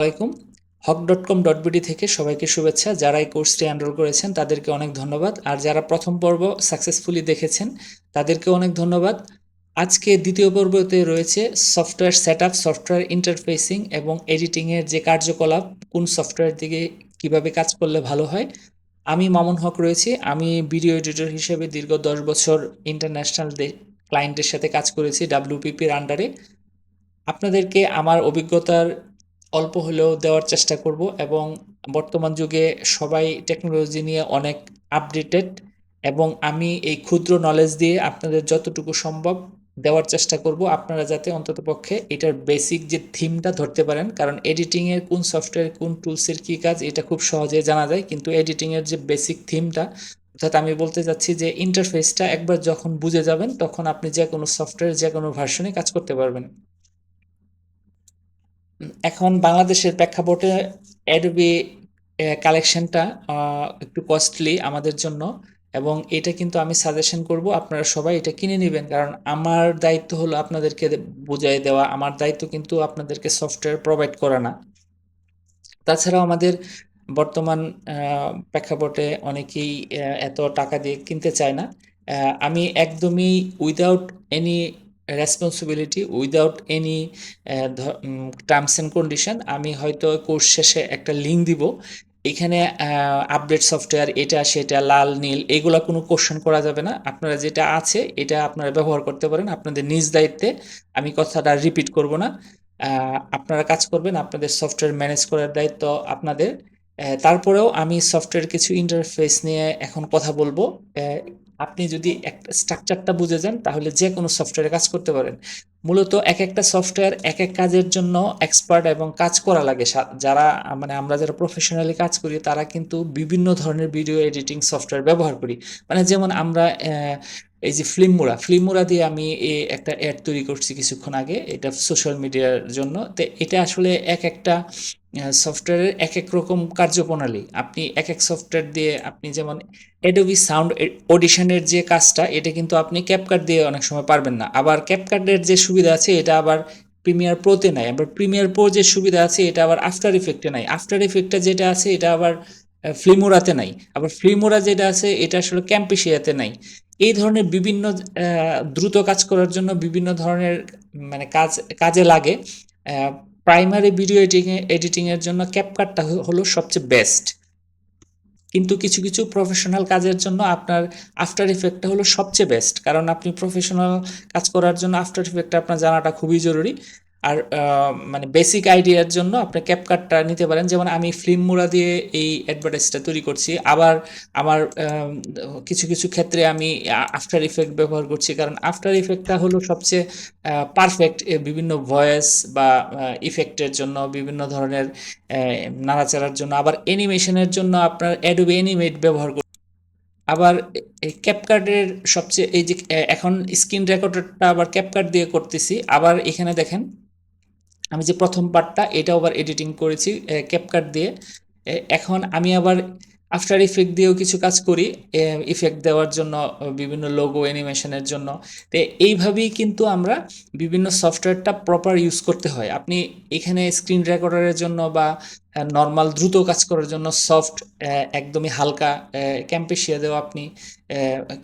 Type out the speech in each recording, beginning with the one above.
আসসালামাইকুম Haque dot com dot BD থেকে সবাইকে শুভেচ্ছা। যারা এই কোর্সটি এনরোল করেছেন, তাদেরকে অনেক ধন্যবাদ। আর যারা প্রথম পর্ব সাকসেসফুলি দেখেছেন, তাদেরকে অনেক ধন্যবাদ। আজকে দ্বিতীয় পর্বতে রয়েছে software set up software interfacing এবং এডিটিংয়ের যে কার্যকলাপ, কোন সফটওয়্যার দিকে কীভাবে কাজ করলে ভালো হয়। আমি মামুন হক রয়েছি। আমি ভিডিও এডিটর হিসেবে দীর্ঘ দশ বছর ইন্টারন্যাশনাল ক্লায়েন্টের সাথে কাজ করেছি ডাব্লিউপিপির আন্ডারে আপনাদেরকে আমার অভিজ্ঞতার অল্প হলেও দেওয়ার চেষ্টা করব এবং বর্তমান যুগে সবাই টেকনোলজি নিয়ে অনেক আপডেটেড এবং আমি এই ক্ষুদ্র নলেজ দিয়ে আপনাদের যতটুকু সম্ভব দেওয়ার চেষ্টা করব আপনারা যাতে অন্ততপক্ষে এটার বেসিক যে থিমটা ধরতে পারেন। কারণ এডিটিংয়ের কোন সফটওয়্যার কোন টুলসের কী কাজ, এটা খুব সহজে জানা যায়। কিন্তু এডিটিংয়ের যে বেসিক থিমটা অর্থাৎ আমি বলতে চাচ্ছি যে ইন্টারফেসটা একবার যখন বুঝে যাবেন, তখন আপনি যে কোনো সফটওয়্যার যে কোনো ভার্সনে কাজ করতে পারবেন। এখন বাংলাদেশের প্রেক্ষাপটে অ্যাডোবি কালেকশনটা একটু কস্টলি আমাদের জন্য এবং এটা কিন্তু আমি সাজেশন করব আপনারা সবাই এটা কিনে নেবেন। কারণ আমার দায়িত্ব হলো আপনাদেরকে বুঝাই দেওয়া। আমার দায়িত্ব কিন্তু আপনাদেরকে সফটওয়্যার প্রোভাইড করা না। তাছাড়াও আমাদের বর্তমান প্রেক্ষাপটে অনেকেই এত টাকা দিয়ে কিনতে চায় না। আমি একদমই without any responsibility without any terms and condition আমি হয়তো কোর্স শেষে একটা লিঙ্ক দিব। এখানে আপডেট সফটওয়্যার এটা, সেটা, লাল, নীল, এগুলো কোনো কোশ্চেন করা যাবে না। আপনারা যেটা আছে, এটা আপনারা ব্যবহার করতে পারেন। আপনাদের নিজ দায়িত্বে আমি কথাটা রিপিট করব না। আপনারা কাজ করবেন, আপনাদের সফটওয়্যার ম্যানেজ করার দায়িত্ব আপনাদের। তারপরেও আমি সফটওয়্যার কিছু ইন্টারফেস নিয়ে এখন কথা বলব। আপনি যদি একটা স্ট্রাকচারটা বুঝে যান, তাহলে যে কোনো সফটওয়্যারে কাজ করতে পারেন। মূলত এক একটা সফটওয়্যার এক এক কাজের জন্য এক্সপার্ট এবং কাজ করা লাগে। যারা মানে আমরা যারা প্রফেশনালি কাজ করি, তারা কিন্তু বিভিন্ন ধরনের ভিডিও এডিটিং সফটওয়্যার ব্যবহার করি। মানে যেমন আমরা এই যে ফিল্মমুরা ফিল্মমুরা দিয়ে আমি এই একটা অ্যাড তৈরি করছি কিছুক্ষণ আগে, এটা সোশ্যাল মিডিয়ার জন্য। তো এটা আসলে এক একটা সফটওয়্যারের এক এক রকম কার্যপ্রণালী। আপনি এক এক সফটওয়্যার দিয়ে আপনি যেমন অ্যাডোবি সাউন্ড অডিশনের যে কাজটা, এটা কিন্তু আপনি ক্যাপকাট দিয়ে অনেক সময় পারবেন না। আবার ক্যাপকাটের যে সুবিধা আছে, এটা আবার প্রিমিয়ার প্রোতে নাই। আবার প্রিমিয়ার প্রো যে সুবিধা আছে, এটা আবার আফটার ইফেক্টে নাই। আফটার ইফেক্টটা যেটা আছে, এটা আবার ফ্লিমোরাতে নাই। আবার ফ্লিমোরা যেটা আছে, এটা আসলে ক্যাম্পিশিয়াতে নাই। এই ধরনের বিভিন্ন দ্রুত কাজ করার জন্য বিভিন্ন ধরনের মানে কাজ, কাজে লাগে। প্রাইমারি ভিডিও এডিটিং এডিটিংয়ের জন্য ক্যাপকাটটা হলো সবচেয়ে বেস্ট কিন্তু কিছু কিছু প্রফেশনাল কাজের জন্য আপনার আফটার ইফেক্টটা হলো সবচেয়ে বেস্ট কারণ আপনি প্রফেশনাল কাজ করার জন্য আফটার ইফেক্টটা আপনার জানাটা খুবই জরুরি। আর মানে বেসিক আইডিয়ার জন্য আপনি ক্যাপকাটটা নিতে পারেন। যেমন আমি ফিল্ম মুড়া দিয়ে এই অ্যাডভার্টাইজটা তৈরি করছি। আবার আমার কিছু কিছু ক্ষেত্রে আমি আফটার ইফেক্ট ব্যবহার করছি। কারণ আফটার ইফেক্টটা হলো সবচেয়ে পারফেক্ট বিভিন্ন ভয়েস বা ইফেক্টের জন্য, বিভিন্ন ধরনের নাড়াচাড়ার জন্য। আবার অ্যানিমেশনের জন্য আপনার অ্যাডোবি অ্যানিমেট ব্যবহার আবার ক্যাপকার্ডের সবচেয়ে, এই যে এখন স্ক্রিন রেকর্ডারটা আবার ক্যাপকার্ড দিয়ে করতেছি। আবার এখানে দেখেন আমি যে প্রথম পার্টটা এটা আবার এডিটিং করেছি ক্যাপকাট দিয়ে। এখন আমি আবার আফটার ইফেক্ট দিয়েও কিছু কাজ করি ইফেক্ট দেওয়ার জন্য, বিভিন্ন লোগো অ্যানিমেশনের জন্য। তো এইভাবেই কিন্তু আমরা বিভিন্ন সফটওয়্যারটা প্রপার ইউজ করতে হয়। আপনি এখানে স্ক্রিন রেকর্ডারের জন্য বা নর্মাল দ্রুত কাজ করার জন্য সফট একদমই হালকা ক্যাম্পেশিয়া দেওয়া আপনি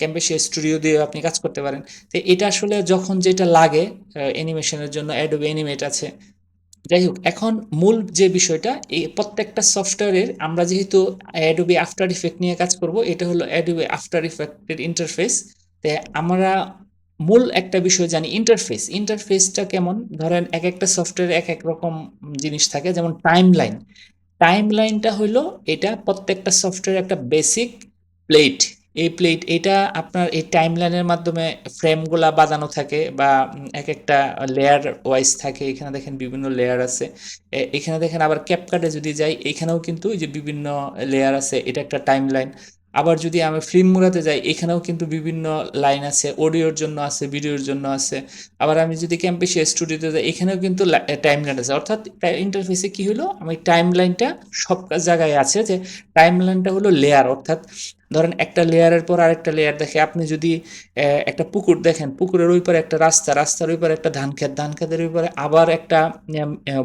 ক্যাম্পেশিয়া স্টুডিও দিয়ে আপনি কাজ করতে পারেন। তো এটা আসলে যখন যেটা লাগে অ্যানিমেশনের জন্য অ্যাডোবি অ্যানিমেট আছে যাই হোক এখন মূল যে বিষয়টা, এই প্রত্যেকটা সফটওয়্যারের আমরা যেহেতু অ্যাডোবি আফটার ইফেক্ট নিয়ে কাজ করব, এটা হলো অ্যাডোবি আফটার ইফেক্টের ইন্টারফেস তো আমরা মূল একটা বিষয় জানি ইন্টারফেস ইন্টারফেসটা কেমন? ধরেন এক একটা সফটওয়্যারে এক এক রকম জিনিস থাকে, যেমন টাইম লাইন টাইম লাইনটা হলো এটা প্রত্যেকটা সফটওয়্যার একটা বেসিক প্লেট এই প্লেট এটা আপনার এই টাইম লাইনের মাধ্যমে ফ্রেমগুলা বাজানো থাকে বা এক একটা লেয়ার ওয়াইজ থাকে। এখানে দেখেন বিভিন্ন লেয়ার আছে। এখানে দেখেন আবার ক্যাপকাটে যদি যাই, এখানেও কিন্তু যে বিভিন্ন লেয়ার আছে, এটা একটা টাইম লাইন আবার যদি আমি ফিল্ম মুরাতে যাই, এখানেও কিন্তু বিভিন্ন লাইন আছে অডিওর জন্য আছে ভিডিওর জন্য আছে। আবার আমি যদি ক্যাম্পেশিয়া স্টুডিওতে যাই, এখানেও কিন্তু টাইম লাইন আছে। অর্থাৎ ইন্টারফেসে কি হলো? আমি টাইম লাইনটা সব জায়গায় আছে যে টাইম লাইনটা হলো লেয়ার অর্থাৎ ধরেন একটা লেয়ারের পর আরেকটা লেয়ার দেখে, আপনি যদি একটা পুকুর দেখেন, পুকুরের ওই পারে একটা রাস্তা, রাস্তার ওই পারে একটা ধান খেত ধান খেতের ওই পারে আবার একটা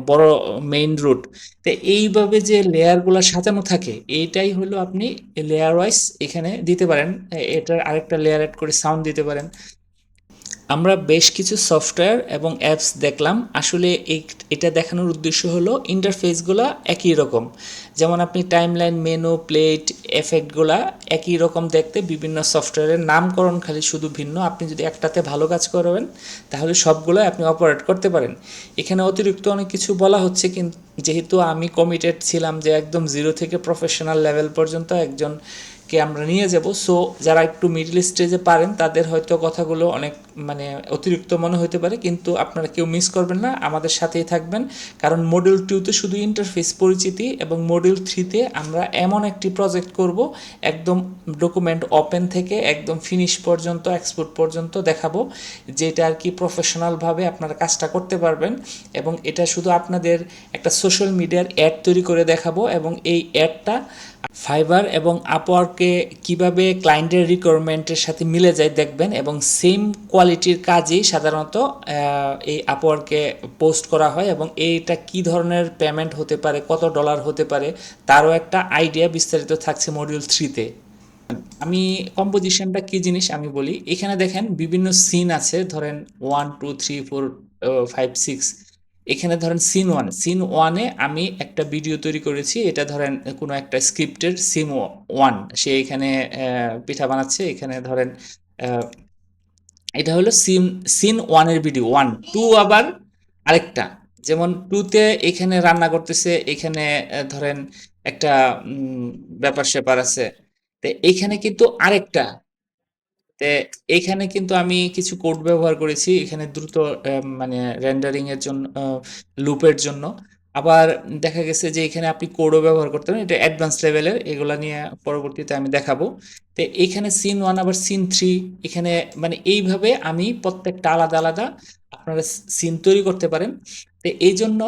বড় মেইন রোড তো এইভাবে যে লেয়ারগুলো সাজানো থাকে, এইটাই হলো আপনি লেয়ার ওয়াইজ এখানে দিতে পারেন। এটার আরেকটা লেয়ার অ্যাড করে সাউন্ড দিতে পারেন। আমরা বেশ কিছু সফটওয়্যার এবং অ্যাপস দেখলাম। আসলে এটা দেখানোর উদ্দেশ্য হলো ইন্টারফেসগুলো একই রকম। যেমন আপনি টাইমলাইন মেনু প্লেট এফেক্টগুলা একই রকম দেখতে বিভিন্ন সফটওয়্যারের নামকরণ খালি শুধু ভিন্ন। আপনি যদি একটাতে ভালো কাজ করবেন তাহলে সবগুলো আপনি অপারেট করতে পারেন। এখানে অতিরিক্ত অনেক কিছু বলা হচ্ছে কিন্তু যেহেতু আমি কমিটেড ছিলাম যে একদম জিরো থেকে প্রফেশনাল লেভেল পর্যন্ত একজন কে আমরা নিয়ে যাব। সো যারা একটু মিডল স্টেজে পারেন, তাদের হয়তো কথাগুলো অনেক মানে অতিরিক্ত মনে হতে পারে, কিন্তু আপনারা কেউ মিস করবেন না, আমাদের সাথেই থাকবেন। কারণ মডিউল টুতে শুধু ইন্টারফেস পরিচিতি এবং মডিউল থ্রিতে আমরা এমন একটি প্রজেক্ট করব, একদম ডকুমেন্ট ওপেন থেকে একদম ফিনিশ পর্যন্ত এক্সপোর্ট পর্যন্ত দেখাবো, যেটা আর কি প্রফেশনালভাবে আপনারা কাজটা করতে পারবেন। এবং এটা শুধু আপনাদের একটা সোশ্যাল মিডিয়ার অ্যাড তৈরি করে দেখাবো এবং এই অ্যাডটা ফাইবার এবং আপওয়ার্কে কীভাবে ক্লায়েন্টের রিকোয়ারমেন্টের সাথে মিলে যায় দেখবেন এবং সেম কোয়ালিটির কাজই সাধারণত এই আপওয়ার্কে পোস্ট করা হয় এবং এইটা কি ধরনের পেমেন্ট হতে পারে, কত ডলার হতে পারে, তারও একটা আইডিয়া বিস্তারিত থাকছে মডিউল থ্রিতে আমি কম্পোজিশনটা কি জিনিস আমি বলি। এখানে দেখেন বিভিন্ন সিন আছে, ধরেন one two three four five six এখানে ধরেন সিন ওয়ান সিন ওয়ানে আমি একটা ভিডিও তৈরি করেছি, এটা ধরেন কোনো একটা স্ক্রিপ্টের সিন ওয়ান সে এখানে পিঠা বানাচ্ছে, এখানে ধরেন এটা হলো সিন সিন ওয়ানের ভিডিও ওয়ান টু আবার আরেকটা, যেমন টুতে এখানে রান্না করতেছে, এখানে ধরেন একটা ব্যাপার স্যাপার আছে, তো এইখানে কিন্তু আরেকটা তে কিন্তু আমি কিছু কোড ব্যবহার করেছি, এখানে দ্রুত মানে রেন্ডারিং এর জন্য লুপের জন্য। আবার দেখা গেছে যে এখানে আপনি কোডও ব্যবহার করতে পারেন, এটা অ্যাডভান্স লেভেলের এগুলা নিয়ে পরবর্তীতে আমি দেখাবো। তো এখানে সিন ওয়ান আবার সিন থ্রি এখানে মানে এইভাবে আমি প্রত্যেকটা আলাদা আলাদা আপনারা সিন তৈরি করতে পারেন। তো এই জন্য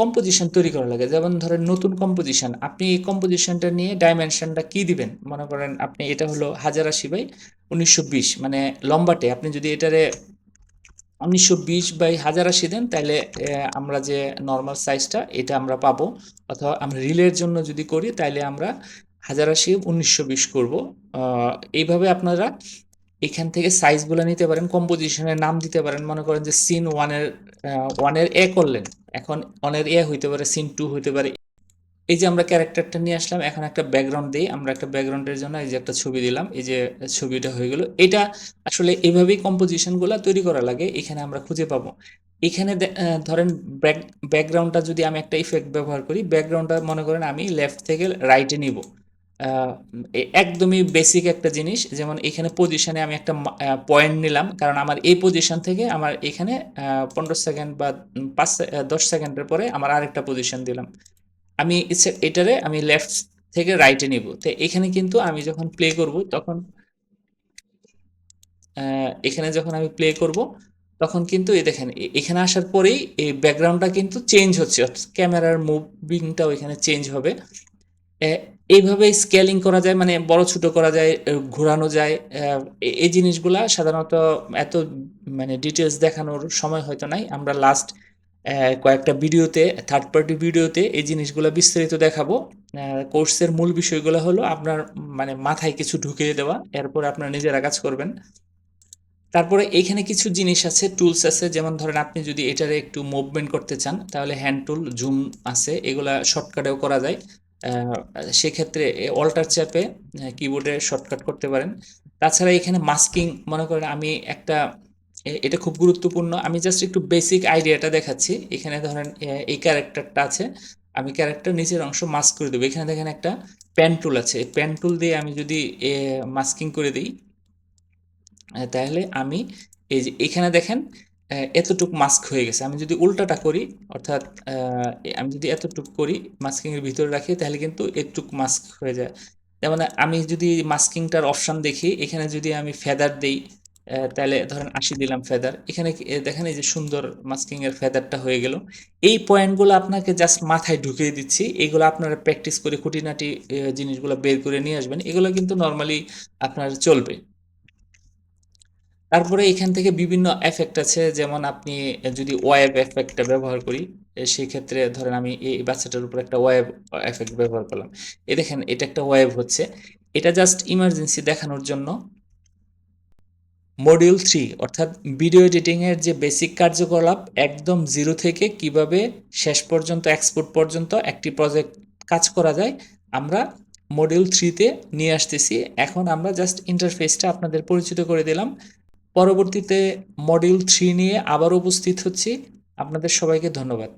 কম্পোজিশন তৈরি করা লাগে। যেমন ধরেন নতুন কম্পোজিশন আপনি এই কম্পোজিশনটা নিয়ে ডাইমেনশনটা কি দিবেন? মনে করেন আপনি এটা হলো হাজার আশি বাই উনিশশো বিশ মানে লম্বাটে। আপনি যদি এটারে উনিশশো বিশ বাই হাজার আশি দেন তাহলে আমরা যে নর্মাল সাইজটা এটা আমরা পাবো। অথবা আমরা রিলের জন্য যদি করি তাহলে আমরা হাজার আশি উনিশশো বিশ করব। এইভাবে আপনারা এখান থেকে সাইজগুলো নিতে পারেন কম্পোজিশনের নাম দিতে পারেন। মনে করেন যে সিন ওয়ানের ওয়ানের এ করলেন। এখন ওয়ানের এ হইতে পারে সিন টু হইতে পারে। এই যে আমরা ক্যারেক্টারটা নিয়ে আসলাম, এখন একটা ব্যাকগ্রাউন্ড দিই। আমরা একটা ব্যাকগ্রাউন্ডের জন্য এই যে একটা ছবি দিলাম। এই যে ছবিটা হয়ে গেল। এটা আসলে এভাবেই কম্পোজিশনগুলো তৈরি করা লাগে, এখানে আমরা খুঁজে পাবো। এখানে ধরেন ব্যাক ব্যাকগ্রাউন্ডটা যদি আমি একটা ইফেক্ট ব্যবহার করি ব্যাকগ্রাউন্ডটা মনে করেন আমি লেফট থেকে রাইটে নিব। একদমই বেসিক একটা জিনিস, যেমন এখানে পজিশনে আমি একটা পয়েন্ট নিলাম, কারণ আমার এই পজিশন থেকে আমার এখানে পনেরো সেকেন্ড বা পাঁচ দশ সেকেন্ডের পরে আমার আরেকটা পজিশন দিলাম। আমি এটারে আমি লেফট থেকে রাইটে নিব। তো এখানে কিন্তু আমি যখন প্লে করব, তখন এখানে যখন আমি প্লে করব, তখন কিন্তু এই দেখেন এখানে আসার পরেই এই ব্যাকগ্রাউন্ডটা কিন্তু চেঞ্জ হচ্ছে। ক্যামেরার মুভিংটাও এখানে চেঞ্জ হবে। এইভাবে স্কেলিং করা যায় মানে বড় ছোট করা যায় ঘোরানো যায় এই জিনিসগুলা সাধারণত এত মানে ডিটেলস দেখানোর সময় হয়তো নাই। আমরা লাস্ট কয়েকটা ভিডিওতে থার্ড পার্টি ভিডিওতে এই জিনিসগুলো বিস্তারিত দেখাবো। কোর্সের মূল বিষয়গুলো হলো আপনার মানে মাথায় কিছু ঢুকিয়ে দেওয়া, এরপর আপনারা নিজেরা কাজ করবেন। তারপরে এখানে কিছু জিনিস আছে টুলস আছে, যেমন ধরেন আপনি যদি এটারে একটু মুভমেন্ট করতে চান, তাহলে হ্যান্ড টুল জুম আছে, এগুলা শর্টকাটেও করা যায়। সেক্ষেত্রে অল্টার চাপে কিবোর্ডে শর্টকাট করতে পারেন। তাছাড়া এখানে মাস্কিং মনে করেন আমি একটা এটা খুব গুরুত্বপূর্ণ। আমি জাস্ট একটু বেসিক আইডিয়াটা দেখাচ্ছি। এখানে ধরেন এই ক্যারেক্টারটা আছে। আমি ক্যারেক্টার নিচের অংশ মাস্ক করে দেবো। এখানে দেখেন একটা পেন টুল আছে। পেন টুল দিয়ে আমি যদি মাস্কিং করে দিই তাহলে আমি, এই যে এখানে দেখেন এতটুক মাস্ক হয়ে গেছে। আমি যদি উল্টাটা করি, অর্থাৎ আমি যদি এতটুক করি মাস্কিং এর ভিতরে রাখি, তাহলে কিন্তু এতটুক মাস্ক হয়ে যায়। যেমন আমি যদি মাস্কিংটার অপশন দেখি, এখানে যদি আমি ফেদার দেই তাহলে ধরেন আশি দিলাম ফেদার এখানে দেখেন এই যে সুন্দর মাস্কিং এর ফেদারটা হয়ে গেল। এই পয়েন্টগুলো আপনাকে জাস্ট মাথায় ঢুকিয়ে দিচ্ছি, এগুলো আপনারা প্র্যাকটিস করে খুঁটিনাটি জিনিসগুলো বের করে নিয়ে আসবেন। এগুলো কিন্তু নর্মালি আপনার চলবে। তারপরে এখান থেকে বিভিন্ন এফেক্ট আছে, যেমন আপনি যদি ওয়েব এফেক্টটা ব্যবহার করি সেই ক্ষেত্রে ধরেন আমি এই বাচ্চাটার উপর একটা ওয়েব এফেক্ট ব্যবহার করলাম। এ দেখেন, এটা একটা ওয়েব হচ্ছে। এটা জাস্ট ইমার্জেন্সি দেখানোর জন্য মডিউল থ্রি অর্থাৎ ভিডিও এডিটিংয়ের যে বেসিক কার্যকলাপ, একদম জিরো থেকে কীভাবে শেষ পর্যন্ত এক্সপোর্ট পর্যন্ত একটি প্রজেক্ট কাজ করা যায়, আমরা মডিউল থ্রিতে নিয়ে আসতেছি। এখন আমরা জাস্ট ইন্টারফেসটা আপনাদের পরিচিত করে দিলাম। পরবর্তীতে মডিউল থ্রি নিয়ে আবার উপস্থিত হচ্ছি। আপনাদের সবাইকে ধন্যবাদ।